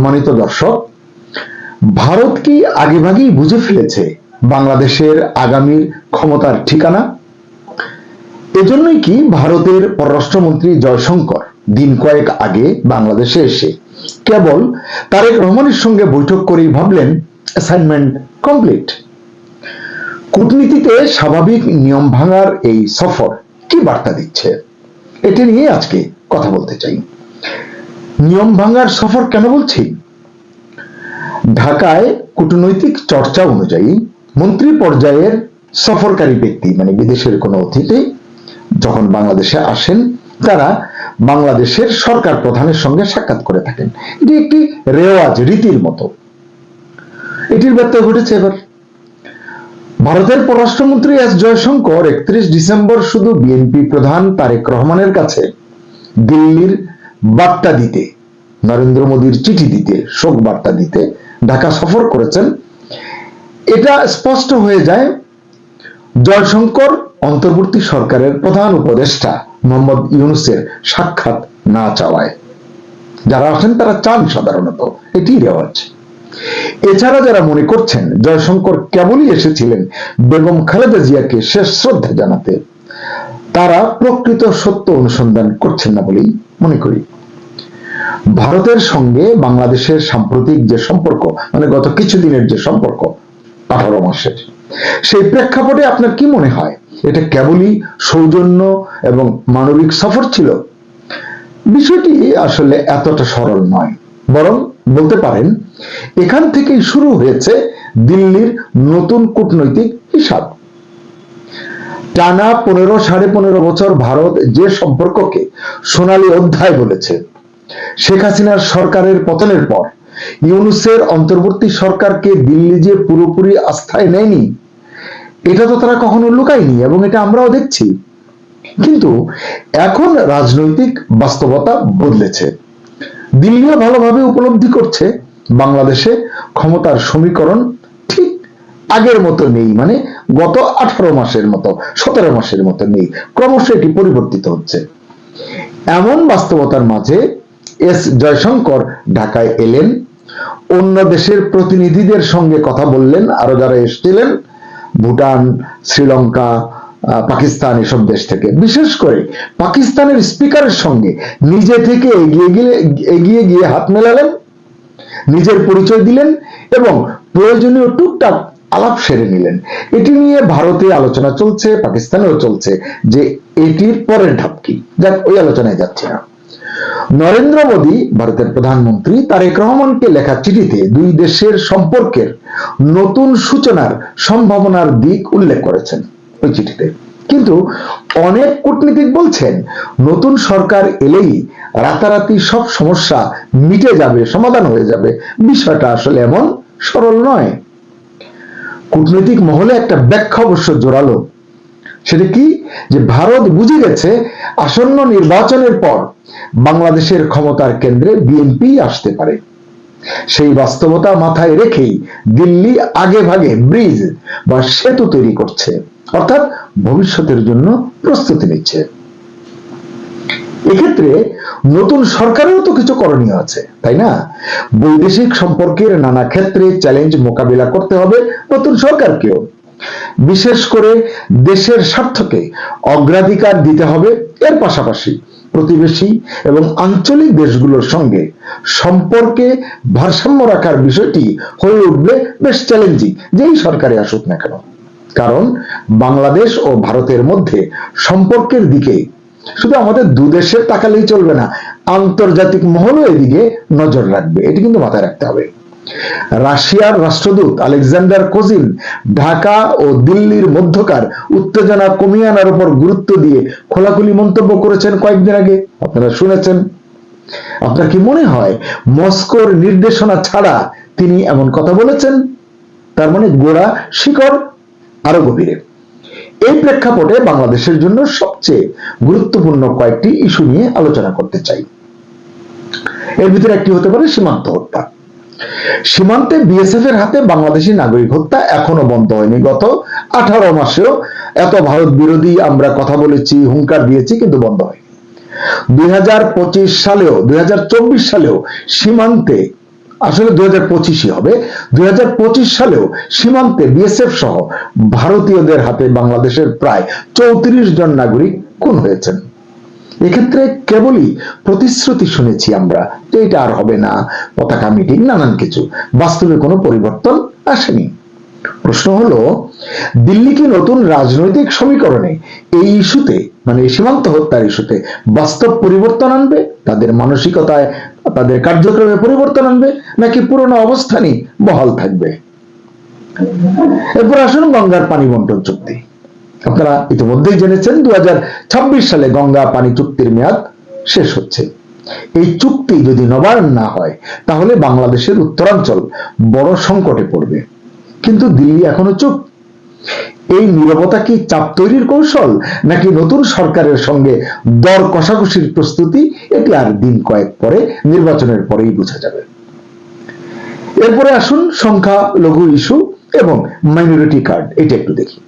সম্মানিত দর্শক, ভারত কি আগেভাগেই বুঝে ফেলেছে বাংলাদেশের আগামীর ক্ষমতার ঠিকানা? এজন্যই কি ভারতের পররাষ্ট্রমন্ত্রী জয়শঙ্কর দিন কয়েক আগে বাংলাদেশে এসে কেবল তারেক রহমানের সঙ্গে বৈঠক করেই ভাবলেন অ্যাসাইনমেন্ট কমপ্লিট কূটনীতিতে স্বাভাবিক নিয়ম ভাঙার এই সফর কি বার্তা দিচ্ছে? এটি নিয়ে আজকে কথা বলতে চাই। নিয়ম ভাঙার সফর কেন বলছি? ঢাকায় কূটনৈতিক চর্চা অনুযায়ী মন্ত্রী পর্যায়ের সফরকারী ব্যক্তি মানে বিদেশের কোনো অতিথি যখন বাংলাদেশে আসেন, তারা বাংলাদেশের সরকার প্রধানের সঙ্গে সাক্ষাৎ করে থাকেন। এটি একটি রেওয়াজ রীতির মতো। এটির ব্যত্যয় ঘটেছে এবার। ভারতের পররাষ্ট্রমন্ত্রী এস জয়শঙ্কর একত্রিশ ডিসেম্বর শুধু বিএনপি প্রধান তারেক রহমানের কাছে দিল্লির বার্তা দিতে, নরেন্দ্র মোদীর চিঠি দিতে শোক বার্তা দিতে ঢাকা সফর করেছেন। এটা স্পষ্ট হয়ে যায় জয়শঙ্কর অন্তর্বর্তী সরকারের প্রধান উপদেষ্টা মোহাম্মদ ইউনুসের সাক্ষাৎ না চাওয়ায়। যারা আছেন তারা চান সাধারণত এটি রেওয়াজ। এছাড়া যারা মনে করছেন জয়শঙ্কর কেবলই এসেছিলেন বেগম খালেদা জিয়াকে শেষ শ্রদ্ধা জানাতে, তারা প্রকৃত সত্য অনুসন্ধান করছেন না বলেই মনে করি। ভারতের সঙ্গে বাংলাদেশের সাম্প্রতিক যে সম্পর্ক মানে গত কিছুদিনের যে সম্পর্ক, আঠারো মাসের, সেই প্রেক্ষাপটে আপনার কি মনে হয়? এটা কেবলই সৌজন্য এবং মানবিক সফর ছিল? বিষয়টি আসলে এতটা সরল নয়। বরং বলতে পারেন, এখান থেকেই শুরু হয়েছে দিল্লির নতুন কূটনৈতিক হিসাব। টানা পনেরো সাড়ে পনেরো বছর ভারত যে সম্পর্ককে সোনালী অধ্যায় বলেছে শেখ হাসিনার সরকারের পতনের পর ইউনুসের অন্তর্বর্তী সরকারকে দিল্লি যে পুরোপুরি আস্থায় নেয়নি, এটা তো তারা কখনো লুকায়নি এবং এটা আমরাও দেখছি। কিন্তু এখন রাজনৈতিক বাস্তবতা বদলেছে। দিল্লিও ভালোভাবে উপলব্ধি করছে, বাংলাদেশে ক্ষমতার সমীকরণ ঠিক আগের মতো নেই মানে গত আঠারো মাসের মতো, সতেরো মাসের মতো নেই, ক্রমশ এটি পরিবর্তিত হচ্ছে। এমন বাস্তবতার মাঝে এস জয়শঙ্কর ঢাকায় এলেন। অন্য দেশের প্রতিনিধিদের সঙ্গে কথা বললেন। আরও যারা এসেছিলেন, ভুটান, শ্রীলঙ্কা পাকিস্তান এসব দেশ থেকে। বিশেষ করে পাকিস্তানের স্পিকারের সঙ্গে নিজে থেকে এগিয়ে গিয়ে এগিয়ে গিয়ে হাত মেলালেন, নিজের পরিচয় দিলেন এবং প্রয়োজনীয় টুকটাক আলাপ সেরে নিলেন। এটি নিয়ে ভারতে আলোচনা চলছে, পাকিস্তানেও চলছে, যে এটির পরের ধাপ কি যাক, ওই আলোচনায় যাচ্ছে না। নরেন্দ্র মোদী, ভারতের প্রধানমন্ত্রী তারেক রহমানকে লেখা চিঠিতে দুই দেশের সম্পর্কের নতুন সূচনার সম্ভাবনার দিক উল্লেখ করেছেন ওই চিঠিতে। কিন্তু অনেক কূটনীতিক বলছেন, নতুন সরকার এলেই রাতারাতি সব সমস্যা মিটে যাবে, সমাধান হয়ে যাবে। বিষয়টা আসলে এমন সরল নয়। কূটনৈতিক মহলে একটা ব্যাখ্যা অবশ্য জোরালো। সেটা কি? যে ভারত বুঝে গেছে আসন্ন নির্বাচনের পর বাংলাদেশের ক্ষমতার কেন্দ্রে বিএনপি আসতে পারে। সেই বাস্তবতা মাথায় রেখেই দিল্লি আগে ভাগে ব্রিজ বা সেতু তৈরি করছে, অর্থাৎ ভবিষ্যতের জন্য প্রস্তুতি নিচ্ছে। এক্ষেত্রে নতুন সরকারেরও তো কিছু করণীয় আছে, তাই না? বৈদেশিক সম্পর্কের নানা ক্ষেত্রে চ্যালেঞ্জ মোকাবিলা করতে হবে নতুন সরকারকেও। বিশেষ করে দেশের স্বার্থকে অগ্রাধিকার দিতে হবে। এর পাশাপাশি প্রতিবেশী এবং আঞ্চলিক দেশগুলোর সঙ্গে সম্পর্কে ভারসাম্য রাখার বিষয়টি হয়ে উঠবে বেশ চ্যালেঞ্জিং যেই সরকারে আসুক না কেন। কারণ বাংলাদেশ ও ভারতের মধ্যে সম্পর্কের দিকে শুধু আমাদের দু দেশের তাকালেই চলবে না, আন্তর্জাতিক মহলও এদিকে নজর রাখবে। এটি কিন্তু মাথায় রাখতে হবে। রাশিয়ার রাষ্ট্রদূত আলেকজান্ডার কোজিন ঢাকা ও দিল্লির মধ্যকার উত্তেজনা কমিয়ে আনার উপর গুরুত্ব দিয়ে খোলাখুলি মন্তব্য করেছেন কয়েকদিন আগে। আপনারা শুনেছেন। আপনার কি মনে হয় মস্কোর নির্দেশনা ছাড়া তিনি এমন কথা বলেছেন? তার মানে গোড়া শিকড় আরও গভীরে। এই প্রেক্ষাপটে বাংলাদেশের জন্য সবচেয়ে গুরুত্বপূর্ণ কয়েকটি ইস্যু নিয়ে আলোচনা করতে চাই। এর ভিতরে একটি হতে পারে সীমান্ত হত্যা। সীমান্তে বিএসএফ এর হাতে বাংলাদেশি নাগরিক হত্যা এখনও বন্ধ হয়নি। গত আঠারো মাসেও এত ভারত বিরোধী আমরা কথা বলেছি, হুঙ্কার দিয়েছি, কিন্তু বন্ধ হয়নি। দুই সালেও, দুই হাজার চব্বিশ সালেও সীমান্তে, আসলে দুই হাজার পঁচিশই হবে, দুই হাজার পঁচিশ সালেও সীমান্তে বিএসএফ সহ ভারতীয়দের হাতে বাংলাদেশের প্রায় চৌত্রিশ জন নাগরিক খুন হয়েছেন। এক্ষেত্রে কেবলই প্রতিশ্রুতি শুনেছি আমরা যে এটা আর হবে না, পতাকা মিটিং, নানান কিছু। বাস্তবে কোনো পরিবর্তন আসেনি। প্রশ্ন হলো, দিল্লি কি নতুন রাজনৈতিক সমীকরণে এই ইস্যুতে মানে সীমান্ত হত্যার ইস্যুতে বাস্তব পরিবর্তন আনবে? তাদের মানসিকতায়, তাদের কার্যক্রমে পরিবর্তন আনবে? নাকি পুরনো অবস্থানই বহাল থাকবে? এরপর আসুন গঙ্গার পানি বন্টন চুক্তি। আপনারা ইতিমধ্যেই জেনেছেন দু হাজার ছাব্বিশ সালে গঙ্গা পানি চুক্তির মেয়াদ শেষ হচ্ছে। এই চুক্তি যদি নবায়ন না হয়, তাহলে বাংলাদেশের উত্তরাঞ্চল বড় সংকটে পড়বে। কিন্তু দিল্লি এখনও চুপ। এই নিরবতা কি চাপ তৈরির কৌশল, নাকি নতুন সরকারের সঙ্গে দর কষাকষির প্রস্তুতি? এটি আর দিন কয়েক পরে, নির্বাচনের পরেই বোঝা যাবে। এরপরে আসুন সংখ্যা লঘু ইস্যু এবং মাইনরিটি কার্ড এটা একটু দেখি।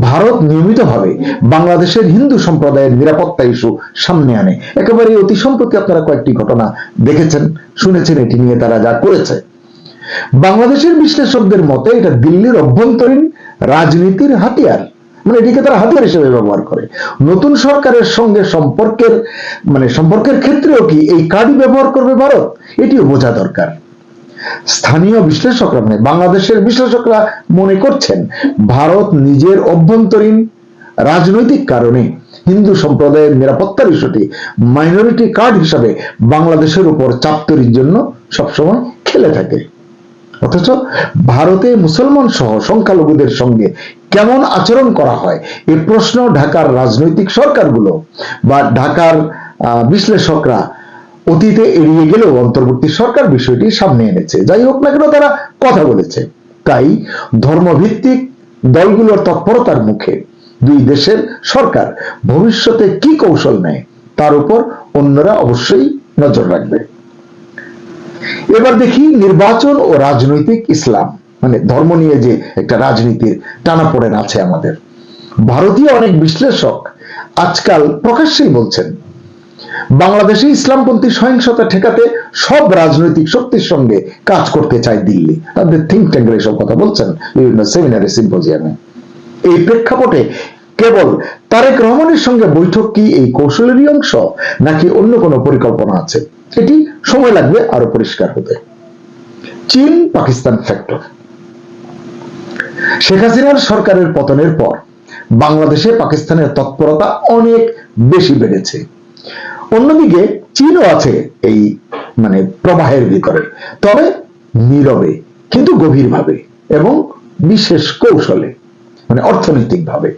ভারত নিয়মিতভাবে বাংলাদেশের হিন্দু সম্প্রদায়ের নিরাপত্তা ইস্যু সামনে আনে। একেবারে অতি সম্প্রতি আপনারা কয়েকটি ঘটনা দেখেছেন, শুনেছেন, এটি নিয়ে তারা যা করেছে। বাংলাদেশের বিশ্লেষকদের মতে এটা দিল্লির অভ্যন্তরীণ রাজনীতির হাতিয়ার। মানে এটিকে তারা হাতিয়ার হিসেবে ব্যবহার করে। নতুন সরকারের সঙ্গে সম্পর্কের মানে সম্পর্কের ক্ষেত্রেও কি এই কার্ডই ব্যবহার করবে ভারত? এটিও বোঝা দরকার। স্থানীয় বিশ্লেষকরা মানে বাংলাদেশের বিশ্লেষকরা মনে করছেন, ভারত নিজের অভ্যন্তরীণ রাজনৈতিক কারণে হিন্দু সম্প্রদায়ের নিরাপত্তার ইস্যুটি মাইনরিটি কার্ড হিসাবে বাংলাদেশের উপর চাপ তৈরির জন্য সবসময় খেলে থাকে। অথচ ভারতে মুসলমান সহ সংখ্যালঘুদের সঙ্গে কেমন আচরণ করা হয় এই প্রশ্ন ঢাকার রাজনৈতিক সরকারগুলো বা ঢাকার বিশ্লেষকরা অতীতে এড়িয়ে গেলেও অন্তর্বর্তী সরকার বিষয়টি সামনে এনেছে। যাই হোক না কেন, তারা কথা বলেছে। তাই ধর্মভিত্তিক দলগুলোর তৎপরতার মুখে দুই দেশের সরকার ভবিষ্যতে কি কৌশল নেয়, তার উপর অন্যরা অবশ্যই নজর রাখবে। এবার দেখি নির্বাচন ও রাজনৈতিক ইসলাম। মানে ধর্ম নিয়ে যে একটা রাজনীতির টানাপোড়েন আছে আমাদের। ভারতীয় অনেক বিশ্লেষক আজকাল প্রকাশ্যেই বলছেন বাংলাদেশে ইসলামপন্থী সহিংসতা ঠেকাতে সব রাজনৈতিক শক্তির সঙ্গে কাজ করতে চায় দিল্লি। তাদের থিঙ্ক ট্যাঙ্কের এসব কথা বলছেন বিভিন্ন সেমিনারে সিম্পোজিয়ামে এই প্রেক্ষাপটে কেবল তারেক রহমানের সঙ্গে বৈঠক কি এই কৌশলেরই অংশ, নাকি অন্য কোনো পরিকল্পনা আছে? এটি সময় লাগবে আরও পরিষ্কার হতে। চীন, পাকিস্তান ফ্যাক্টর শেখ হাসিনার সরকারের পতনের পর বাংলাদেশে পাকিস্তানের তৎপরতা অনেক বেশি বেড়েছে। অন্যদিকে চীনও আছে এই মানে প্রবাহের ভিতরে। তবে নীরবে, কিন্তু গভীরভাবে এবং বিশেষ কৌশলে মানে অর্থনৈতিকভাবে।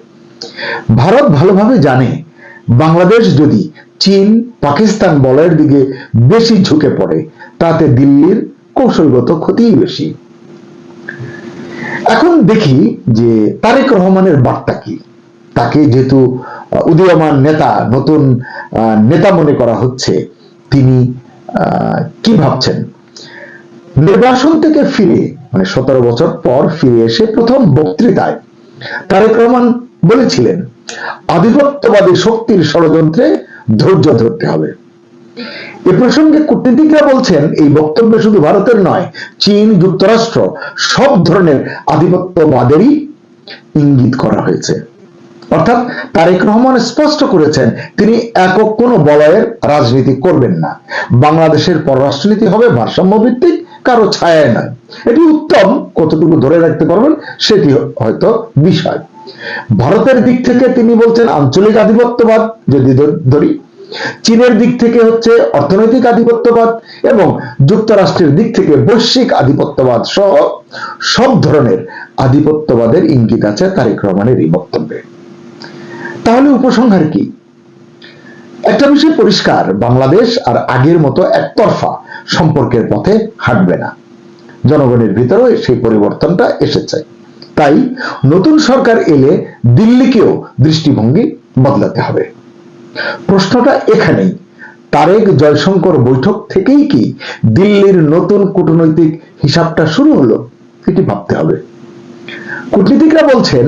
ভারত ভালোভাবে জানে, বাংলাদেশ যদি চীন, পাকিস্তান বলয়ের দিকে বেশি ঝুঁকে পড়ে, তাতে দিল্লির কৌশলগত ক্ষতিই বেশি। এখন দেখি যে তারেক রহমানের বার্তা কি। তাকে যেহেতু উদীয়মান নেতা, নতুন নেতা মনে করা হচ্ছে, তিনি কি ভাবছেন? নির্বাসন থেকে ফিরে মানে সতেরো বছর পর ফিরে এসে প্রথম বক্তৃতায় তারেক রহমান বলেছিলেন, আধিপত্যবাদী শক্তির ষড়যন্ত্রে ধৈর্য ধরতে হবে। এ প্রসঙ্গে কূটনীতিকরা বলছেন, এই বক্তব্য শুধু ভারতের নয়, চীন, যুক্তরাষ্ট্র, সব ধরনের আধিপত্যবাদেরই ইঙ্গিত করা হয়েছে। অর্থাৎ তারেক রহমান স্পষ্ট করেছেন, তিনি একক কোনো বলয়ের রাজনীতি করবেন না। বাংলাদেশের পররাষ্ট্রনীতি হবে ভারসাম্য ভিত্তিক কারও ছায়ায় নয়। এটি উত্তম, কতটুকু ধরে রাখতে পারবেন সেটি হয়তো বিষয়। ভারতের দিক থেকে তিনি বলছেন আঞ্চলিক আধিপত্যবাদ, যদি ধরি। চীনের দিক থেকে হচ্ছে অর্থনৈতিক আধিপত্যবাদ এবং যুক্তরাষ্ট্রের দিক থেকে বৈশ্বিক আধিপত্যবাদ সহ সব ধরনের আধিপত্যবাদের ইঙ্গিত আছে তারেক রহমানের এই বক্তব্যে। তাহলে উপসংহার কি? একটা বিষয় পরিষ্কার, বাংলাদেশ আর আগের মতো একতরফা সম্পর্কের পথে হাঁটবে না। জনগণের ভিতরেও সেই পরিবর্তনটা এসেছে। তাই নতুন সরকার এলে দিল্লিকেও দৃষ্টিভঙ্গি বদলাতে হবে। প্রশ্নটা এখানেই। তারেক জয়শঙ্কর বৈঠক থেকেই কি দিল্লির নতুন কূটনৈতিক হিসাবটা শুরু হলো, এটি ভাবতে হবে। কূটনীতিকরা বলছেন,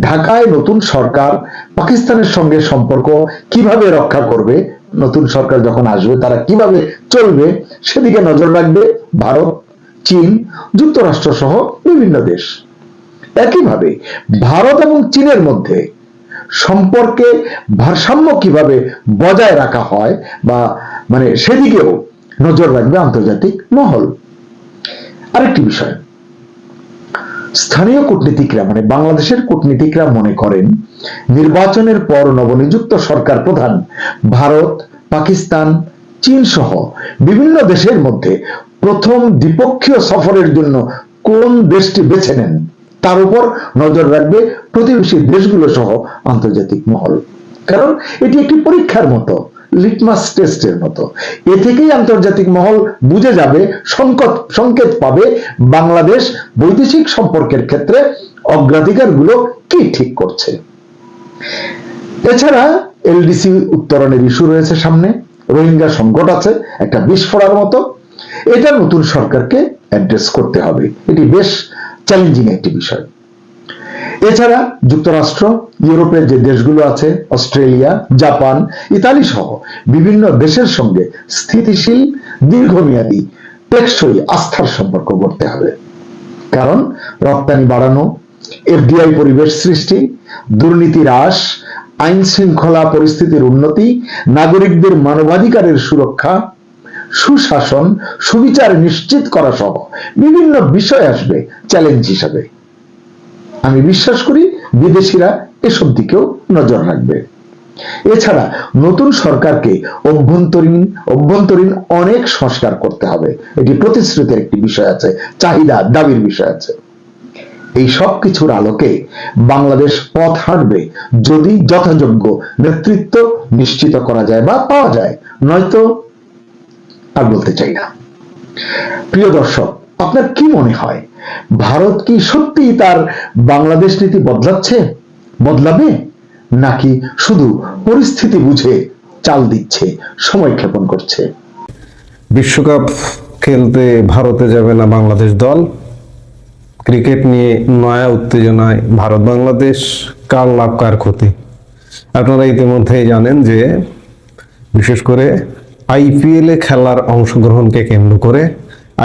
ঢাকায় নতুন সরকার, পাকিস্তানের সঙ্গে সম্পর্ক কীভাবে রক্ষা করবে, নতুন সরকার যখন আসবে, তারা কীভাবে চলবে, সেদিকে নজর রাখবে ভারত, চীন যুক্তরাষ্ট্র সহ বিভিন্ন দেশ। একইভাবে ভারত এবং চীনের মধ্যে সম্পর্কে ভারসাম্য কীভাবে বজায় রাখা হয় বা মানে সেদিকেও নজর রাখবে আন্তর্জাতিক মহল। আরেকটি বিষয় স্থানীয় কূটনীতিকরা মানে বাংলাদেশের কূটনীতিকরা মনে করেন, নির্বাচনের পর নবনিযুক্ত সরকার প্রধান ভারত, পাকিস্তান, চীন সহ বিভিন্ন দেশের মধ্যে প্রথম দ্বিপক্ষীয় সফরের জন্য কোন দেশটি বেছে নেন, তার উপর নজর রাখবে প্রতিবেশী দেশগুলো সহ আন্তর্জাতিক মহল। কারণ এটি একটি পরীক্ষার মতো। লিটমাস টেস্টের মতো। এ থেকেই আন্তর্জাতিক মহল বুঝে যাবে, সংকট, সংকেত পাবে বাংলাদেশ বৈদেশিক সম্পর্কের ক্ষেত্রে অগ্রাধিকারগুলো কি ঠিক করছে। এছাড়া এলডিসি উত্তরণের ইস্যু রয়েছে সামনে, রোহিঙ্গা সংকট আছে, একটা বিস্ফোরার মতো। এটা নতুন সরকারকে অ্যাড্রেস করতে হবে। এটি বেশ চ্যালেঞ্জিং একটি বিষয়। এছাড়া যুক্তরাষ্ট্র, ইউরোপের যে দেশগুলো আছে, অস্ট্রেলিয়া, জাপান, ইতালি সহ বিভিন্ন দেশের সঙ্গে স্থিতিশীল, দীর্ঘমেয়াদী, টেকসই আস্থার সম্পর্ক করতে হবে। কারণ রপ্তানি বাড়ানো, এফডিআই পরিবেশ সৃষ্টি, দুর্নীতি হ্রাস আইন শৃঙ্খলা পরিস্থিতির উন্নতি, নাগরিকদের মানবাধিকারের সুরক্ষা, সুশাসন, সুবিচার নিশ্চিত করা সহ বিভিন্ন বিষয় আসবে, চ্যালেঞ্জ হিসাবে। আমি বিশ্বাস করি বিদেশিরা এসব দিকেও নজর রাখবে। এছাড়া নতুন সরকারকে অভ্যন্তরীণ অভ্যন্তরীণ অনেক সংস্কার করতে হবে। এটি প্রতিশ্রুতির একটি বিষয় আছে, চাহিদা দাবির বিষয় আছে। এই সব কিছুর আলোকে বাংলাদেশ পথ হাঁটবে যদি যথাযোগ্য নেতৃত্ব নিশ্চিত করা যায় বা পাওয়া যায়। নয়তো আর বলতে চাই না। প্রিয় দর্শক, আপনার কি মনে হয়? ভারত কি সত্যি তার বাংলাদেশ নীতি বদলাচ্ছে, বদলাবে? নাকি শুধু পরিস্থিতি বুঝে চাল দিচ্ছে, সময় ক্ষেপণ করছে? বিশ্বকাপ খেলতে ভারতে যাবে না বাংলাদেশ দল। ক্রিকেট নিয়ে নয়া উত্তেজনায় ভারত বাংলাদেশ, কার লাভ, কার ক্ষতি? আপনারা ইতিমধ্যেই জানেন যে, বিশেষ করে আইপিএলে খেলার অংশগ্রহণকে কেন্দ্র করে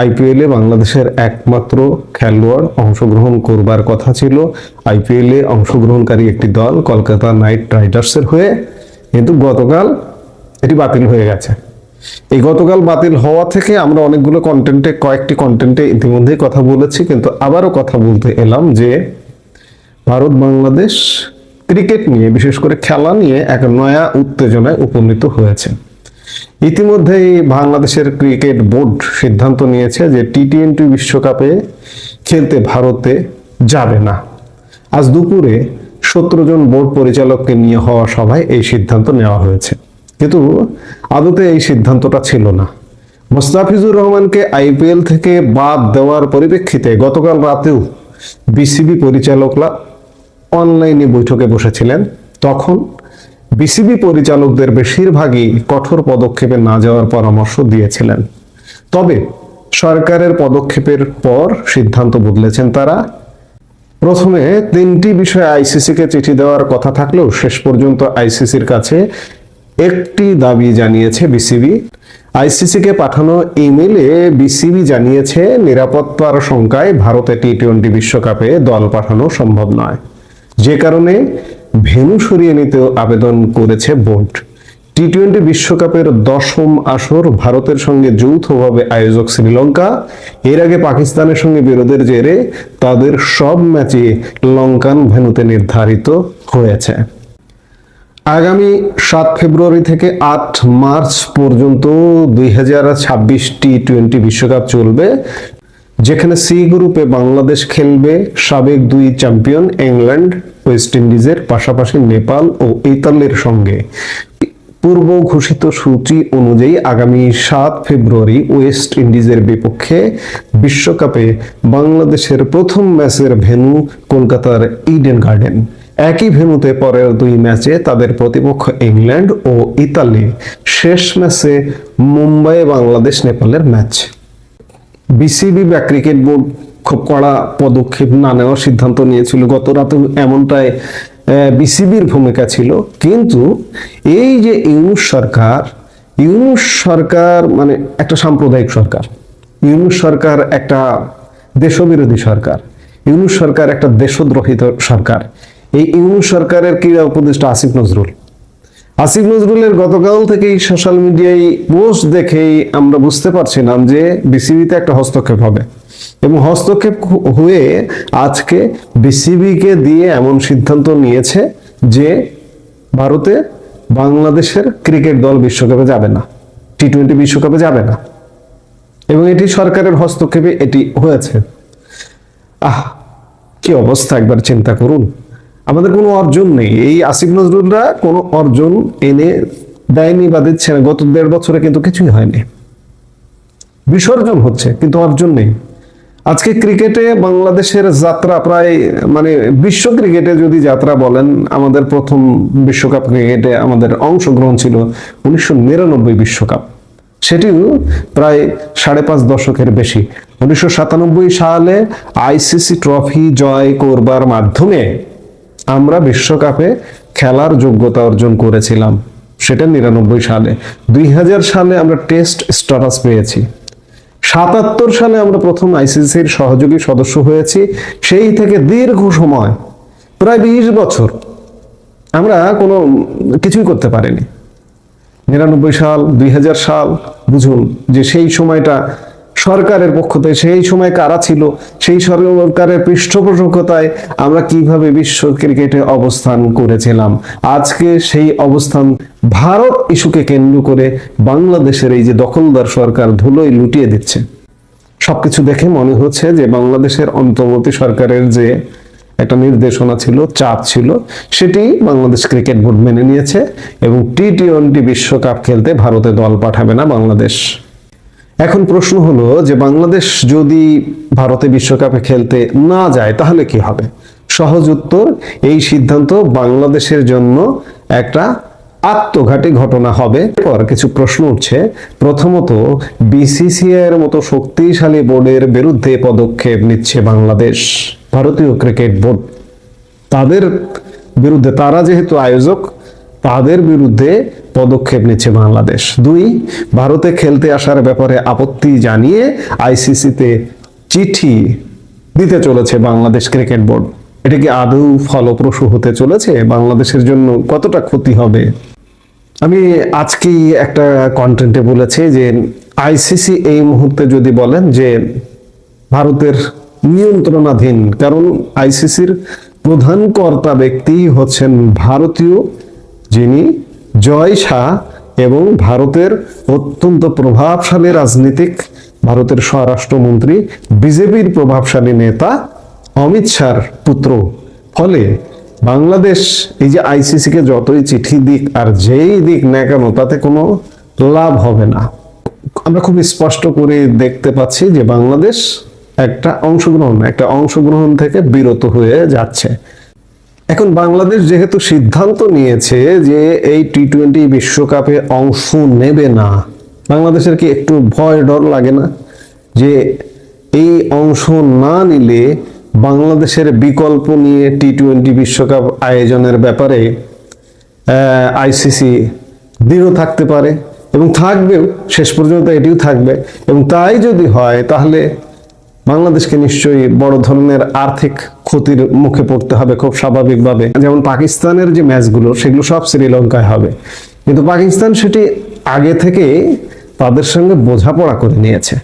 আইপিএলে বাংলাদেশের একমাত্র খেলোয়াড় অংশগ্রহণ করবার কথা ছিল। আইপিএলে অংশগ্রহণকারী একটি দল, কলকাতা নাইট রাইডার্সের হয়ে কিন্তু গতকাল এটি বাতিল হয়ে গেছে। এই গতকাল বাতিল হওয়া থেকে আমরা অনেকগুলো কন্টেন্টে কয়েকটি কন্টেন্টে ইতিমধ্যেই কথা বলেছি, কিন্তু আবারও কথা বলতে এলাম যে ভারত বাংলাদেশ ক্রিকেট নিয়ে, বিশেষ করে খেলা নিয়ে এক নয়া উত্তেজনায় উপনীত হয়েছে। ইতিমধ্যেই বাংলাদেশের ক্রিকেট বোর্ড সিদ্ধান্ত নিয়েছে যে টি টোয়েন্টি বিশ্বকাপে খেলতে ভারতে যাবে না। আজ দুপুরে সতেরো জন বোর্ড পরিচালককে নিয়ে হওয়া সভায় এই সিদ্ধান্ত নেওয়া হয়েছে। কিন্তু আদতে এই সিদ্ধান্তটা ছিল না। মোস্তাফিজুর রহমানকে আইপিএল থেকে বাদ দেওয়ার পরিপ্রেক্ষিতে গতকাল রাতেও বিসিবি পরিচালকরা অনলাইনে বৈঠকে বসেছিলেন। তখন বিসিবি পরিচালকদের বেশিরভাগই কঠোর পদক্ষেপে না যাওয়ার পরামর্শ দিয়েছিলেন। তবে সরকারের পদক্ষেপের পর সিদ্ধান্ত বদলেছেন তারা। প্রথমে তিনটি বিষয়ে আইসিসিকে চিঠি দেওয়ার কথা থাকলেও শেষ পর্যন্ত আইসিসির কাছে একটি দাবি জানিয়েছে বিসিবি। আইসিসিকে পাঠানো ইমেলে বিসিবি জানিয়েছে, নিরাপত্তার শঙ্কায় ভারতে টি টোয়েন্টি বিশ্বকাপে দল পাঠানো সম্ভব নয়। যে কারণে ভেন্যু সরিয়ে নিতেও আবেদন করেছে বোর্ড। টি টোয়েন্টি বিশ্বকাপের দশম আসর ভারতের সঙ্গে যৌথভাবে আয়োজক শ্রীলঙ্কা। এর আগে পাকিস্তানের সঙ্গে বিরোধের জেরে তাদের সব ম্যাচে লঙ্কান ভেন্যুতে নির্ধারিত হয়েছে। আগামী সাত ফেব্রুয়ারি থেকে আট মার্চ পর্যন্ত দুই হাজার ছাব্বিশ টি টোয়েন্টি বিশ্বকাপ চলবে, যেখানে সি গ্রুপে বাংলাদেশ খেলবে সাবেক দুই চ্যাম্পিয়ন ইংল্যান্ড ওয়েস্ট ইন্ডিজের পাশাপাশি নেপাল ও ইতালির সঙ্গে। পূর্ব ঘোষিত সূচি অনুযায়ী আগামী সাত ফেব্রুয়ারি ওয়েস্ট ইন্ডিজের বিপক্ষে বিশ্বকাপে বাংলাদেশের প্রথম ম্যাচের ভেন্যু কলকাতার ইডেন গার্ডেন। একই ভেন্যুতে পরের দুই ম্যাচে তাদের প্রতিপক্ষ ইংল্যান্ড ও ইতালি। শেষ ম্যাচে মুম্বাই বাংলাদেশ নেপালের ম্যাচ। বিসিবি বা ক্রিকেট বোর্ড খুব কড়া পদক্ষেপ না নেওয়ার সিদ্ধান্ত নিয়েছিল। গত রাতে এমনটাই বিসিবির ভূমিকা ছিল। কিন্তু এই যে ইউনুস সরকার ইউনুস সরকার মানে একটা সাম্প্রদায়িক সরকার। ইউনুস সরকার একটা দেশবিরোধী সরকার। ইউনুস সরকার একটা দেশদ্রোহিত সরকার। এই ইউনুস সরকারের ক্রীড়া উপদেষ্টা আসিফ নজরুল। আসিফ নজরুলের গতকাল থেকেই সোশ্যাল মিডিয়ায় পোস্ট দেখেই আমরা বুঝতে পারছিলাম যে বিসিবিতে একটা হস্তক্ষেপ হবে। এবং হস্তক্ষেপ হয়ে আজকে বিসিবিকে দিয়ে এমন সিদ্ধান্ত নিয়েছে যে ভারতে বাংলাদেশের ক্রিকেট দল বিশ্বকাপে যাবে না টি টোয়েন্টি বিশ্বকাপে যাবে না। এবং এটি সরকারের হস্তক্ষেপে এটি হয়েছে। আহ, কি অবস্থা একবার চিন্তা করুন। আমাদের কোনো অর্জন নেই। এই আসিফ নজরুলরা কোনো অর্জন এনে দেয়নি বা দিচ্ছে না। গত দেড় বছরে কিন্তু কিছুই হয়নি। বিসর্জন হচ্ছে, কিন্তু অর্জন নেই। আজকে ক্রিকেটে বাংলাদেশের যাত্রা প্রায় মানে বিশ্ব ক্রিকেটে যদি যাত্রা বলেন, আমাদের প্রথম বিশ্বকাপ ক্রিকেটে আমাদের অংশগ্রহণ ছিল উনিশশো নিরানব্বই বিশ্বকাপ। সেটিও প্রায় সাড়ে পাঁচ দশকের বেশি। উনিশশো সাতানব্বই সালে আইসিসি ট্রফি জয় করবার মাধ্যমে আমরা বিশ্বকাপে খেলার যোগ্যতা অর্জন করেছিলাম। সেটা নিরানব্বই সালে। দুই হাজার সালে আমরা টেস্ট স্ট্যাটাস পেয়েছি। সাতাত্তর সালে আমরা প্রথম আইসিসির সহযোগী সদস্য হয়েছি। সেই থেকে দীর্ঘ সময়, প্রায় বিশ বছর আমরা কোনো কিছুই করতে পারিনি। নিরানব্বই সাল, দুই হাজার সাল, বুঝুন যে সেই সময়টা সরকারের পক্ষ থেকে। সেই সময় কারা ছিল? সেই সরকারের পৃষ্ঠপোষকতায় আমরা কীভাবে বিশ্ব ক্রিকেটে অবস্থান করেছিলাম? আজকে সেই অবস্থান ভারত ইস্যুকে কেন্দ্র করে বাংলাদেশের এই যে দখলদার সরকার ধুলোয় লুটিয়ে দিচ্ছে। সবকিছু দেখে মনে হচ্ছে যে বাংলাদেশের অন্তর্বর্তী সরকারের যে একটা নির্দেশনা ছিল, চাপ ছিল, সেটি বাংলাদেশ ক্রিকেট বোর্ড মেনে নিয়েছে এবং টি টোয়েন্টি বিশ্বকাপ খেলতে ভারতে দল পাঠাবে না বাংলাদেশ। এখন প্রশ্ন হলো যে বাংলাদেশ যদি ভারতে বিশ্বকাপে খেলতে না যায়, তাহলে কি হবে? সহজ উত্তর, এই সিদ্ধান্ত বাংলাদেশের জন্য একটা আত্মঘাতী ঘটনা হবে। পর কিছু প্রশ্ন উঠছে। প্রথমত বিসিসিআই এর মতো শক্তিশালী বোর্ডের বিরুদ্ধে পদক্ষেপ নিচ্ছে বাংলাদেশ, ভারতীয় ক্রিকেট বোর্ড। তাদের বিরুদ্ধে, তারা যেহেতু আয়োজক, তাদের বিরুদ্ধে পদক্ষেপ নিচ্ছে বাংলাদেশ। দুই, ভারতে খেলতে আসার ব্যাপারে আপত্তি জানিয়ে আইসিসিতে চিঠি দিতে চলেছে বাংলাদেশ ক্রিকেট বোর্ড। এটা কি আদৌ ফলপ্রসূ হতে চলেছে? বাংলাদেশের জন্য কতটা ক্ষতি হবে? আমি আজকেই একটা কন্টেন্টে বলেছি যে আইসিসি এই মুহূর্তে যদি বলেন যে ভারতের নিয়ন্ত্রণাধীন, কারণ আইসিসির প্রধান কর্তা ব্যক্তি হচ্ছেন ভারতীয় যিনি জয় শাহ এবং ভারতের অত্যন্ত প্রভাবশালী রাজনীতিক, ভারতের স্বরাষ্ট্রমন্ত্রী, বিজেপির প্রভাবশালী নেতা অমিত শাহর পুত্র। ফলে বাংলাদেশ এই যে আইসিসি কে যতই চিঠি দিক আর যেই দিক না কেন, তাতে কোনো লাভ হবে না। আমরা খুব স্পষ্ট করে দেখতে পাচ্ছি যে বাংলাদেশ একটা অংশগ্রহণ একটা অংশগ্রহণ থেকে বিরত হয়ে যাচ্ছে। এখন বাংলাদেশ যেহেতু সিদ্ধান্ত নিয়েছে যে এই টি টোয়েন্টি বিশ্বকাপে অংশ নেবে না, বাংলাদেশের কি একটু ভয় ডর লাগে না যে এই অংশ না নিলে বাংলাদেশের বিকল্প নিয়ে টি টোয়েন্টি বিশ্বকাপ আয়োজনের ব্যাপারে আইসিসি দৃঢ় থাকতে পারে এবং থাকবেও, শেষ পর্যন্ত এটিও থাকবে। এবং তাই যদি হয়, তাহলে বাংলাদেশকে নিশ্চয়ই বড় ধরনের আর্থিক ক্ষতির মুখে পড়তে হবে খুব স্বাভাবিকভাবে। যেমন পাকিস্তানের যে ম্যাচগুলো, সেগুলো সব শ্রীলঙ্কায় হবে। কিন্তু পাকিস্তান সেটি আগে থেকে তাদের সঙ্গে বোঝাপড়া করে নিয়েছে।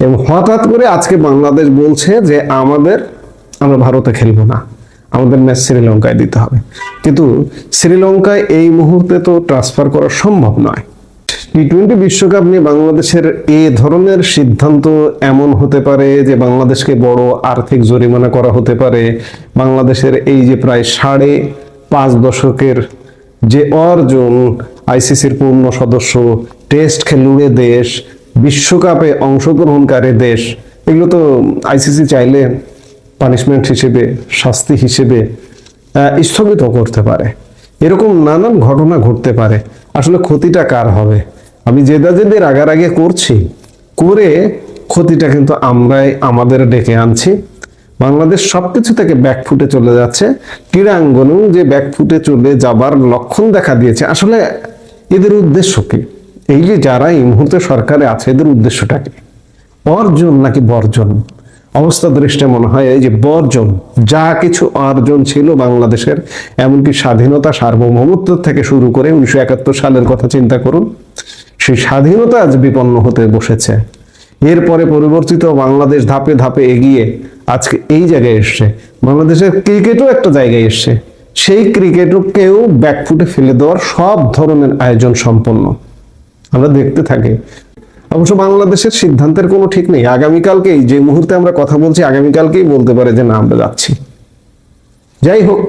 এবং হঠাৎ করে আজকে বাংলাদেশ বলছে যে আমাদের, আমরা ভারতে খেলব না। আমাদের ম্যাচ শ্রীলঙ্কায় দিতে হবে। কিন্তু শ্রীলঙ্কায় এই মুহূর্তে তো ট্রান্সফার করা সম্ভব নয়। টি টোয়েন্টি বিশ্বকাপ নিয়ে বাংলাদেশের এ ধরনের সিদ্ধান্ত এমন হতে পারে যে বাংলাদেশকে বড় আর্থিক জরিমানা করা হতে পারে? বাংলাদেশের এই যে প্রায় সাড়ে পাঁচ দশকের যে অর্জন, আইসিসির পূর্ণ সদস্য, টেস্ট খেলুড়ে দেশ, বিশ্বকাপে অংশগ্রহণকারী দেশ, এগুলো তো আইসিসি চাইলে পানিশমেন্ট হিসেবে, শাস্তি হিসেবে স্থগিত করতে পারে। এরকম নানান ঘটনা ঘটতে পারে। আসলে ক্ষতিটা কার হবে? আমি জেদা জেদের আগারাগে করছি, করে ক্ষতিটা কিন্তু আমরাই আমাদের ডেকে আনছি। বাংলাদেশ সবকিছু থেকে ব্যাকফুটে চলে যাচ্ছে। ক্রীড়াঙ্গনেও যে ব্যাকফুটে চলে যাবার লক্ষণ দেখা দিয়েছে। আসলে এদের উদ্দেশ্য কি? এই যে যারা এই মুহূর্তে সরকারে আছে, এদের উদ্দেশ্যটা কি? অর্জন নাকি বর্জন? অবস্থা দৃষ্টে মনে হয় এই যে বর্জন, যা কিছু অর্জন ছিল বাংলাদেশের, এমনকি স্বাধীনতা সার্বভৌমত্ব থেকে শুরু করে উনিশশো একাত্তর সালের কথা চিন্তা করুন সেই স্বাধীনতা আজ বিপন্ন হতে বসেছে। এরপরে পরিবর্তিত বাংলাদেশ ধাপে ধাপে এগিয়ে আজকে এই জায়গায় এসছে। বাংলাদেশের ক্রিকেটও একটা জায়গায় এসছে। সেই ক্রিকেটকেও ব্যাকফুটে ফেলে দেওয়ার সব ধরনের আয়োজন সম্পন্ন। আমরা দেখতে থাকি। অবশ্য বাংলাদেশের সিদ্ধান্তের কোনো ঠিক নেই। আগামীকালকেই, যে মুহূর্তে আমরা কথা বলছি, আগামীকালকেই বলতে পারে যে না, আমরা যাচ্ছি। যাই হোক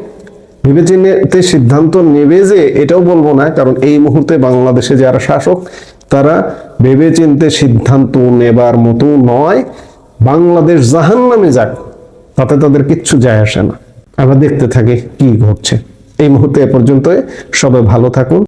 ভেবেচিন্তে সিদ্ধান্ত নেবে যে এটাও বলব না, কারণ এই মুহূর্তে বাংলাদেশে যারা শাসক, তারা ভেবেচিন্তে সিদ্ধান্ত নেবার মতো নয়। বাংলাদেশ জাহান নামে যাক, তাতে তাদের কিচ্ছু যায় আসে না। আমরা দেখতে থাকি কি ঘটছে। এই মুহূর্তে এ পর্যন্ত সবাই ভালো থাকুন।